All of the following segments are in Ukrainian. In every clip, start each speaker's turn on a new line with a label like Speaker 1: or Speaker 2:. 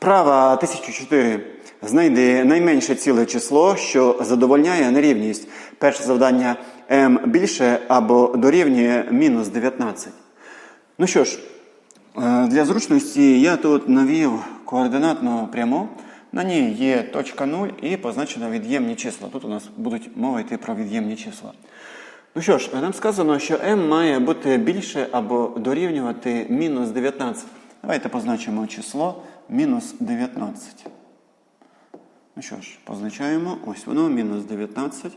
Speaker 1: Вправа 1004. Знайди найменше ціле число, що задовольняє нерівність. Перше завдання m більше або дорівнює мінус 19. Ну що ж, е, для зручності я тут навів координатну пряму. На ній є точка 0 і позначено від'ємні числа. Тут у нас будуть мова йти про від'ємні числа. Ну що ж, нам сказано, що m має бути більше або дорівнювати мінус 19. Давайте позначимо число мінус 19. Ну що ж, позначаємо. Ось воно, мінус 19.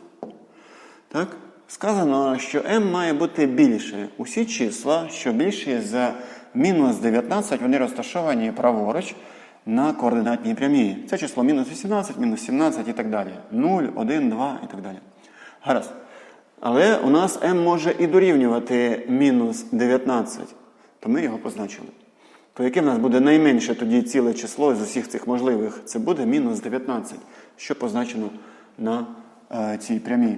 Speaker 1: Так? Сказано, що m має бути більше. Усі числа, що більші за мінус 19, вони розташовані праворуч на координатній прямій. Це число мінус 18, мінус 17 і так далі. 0, 1, 2 і так далі. Гаразд. Але у нас m може і дорівнювати мінус 19, то ми його позначили. То яке в нас буде найменше тоді ціле число з усіх цих можливих? Це буде мінус 19, що позначено на е, цій прямій.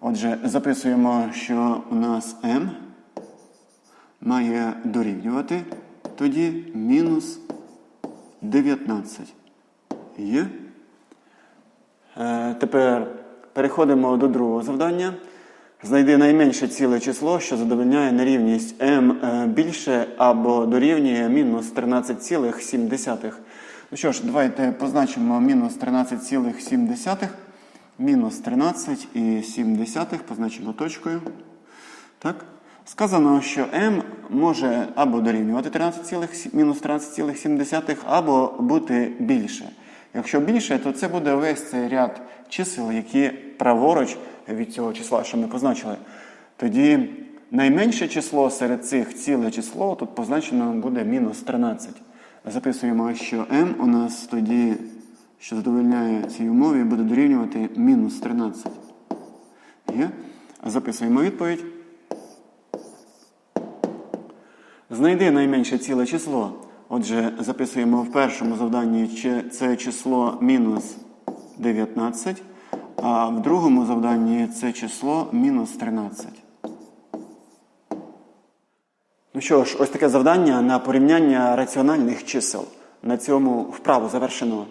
Speaker 1: Отже, записуємо, що у нас m має дорівнювати тоді мінус 19. Є? Е, тепер переходимо до другого завдання. Знайди найменше ціле число, що задовольняє нерівність m е, більше або дорівнює мінус 13,7. Ну що ж, давайте позначимо мінус 13,7. Мінус 13,7 позначимо точкою. Так? Сказано, що m може або дорівнювати 13, мінус 13,7, або бути більше. Якщо більше, то це буде весь цей ряд чисел, які праворуч від цього числа, що ми позначили. Тоді найменше число серед цих ціле число тут позначено буде мінус 13. Записуємо, що m у нас тоді, що задовольняє цій умові, буде дорівнювати мінус 13. Є? Записуємо відповідь. Знайди найменше ціле число. Отже, записуємо в першому завданні це число мінус 19, а в другому завданні це число мінус 13. Ну що ж, ось таке завдання на порівняння раціональних чисел. На цьому вправу завершено.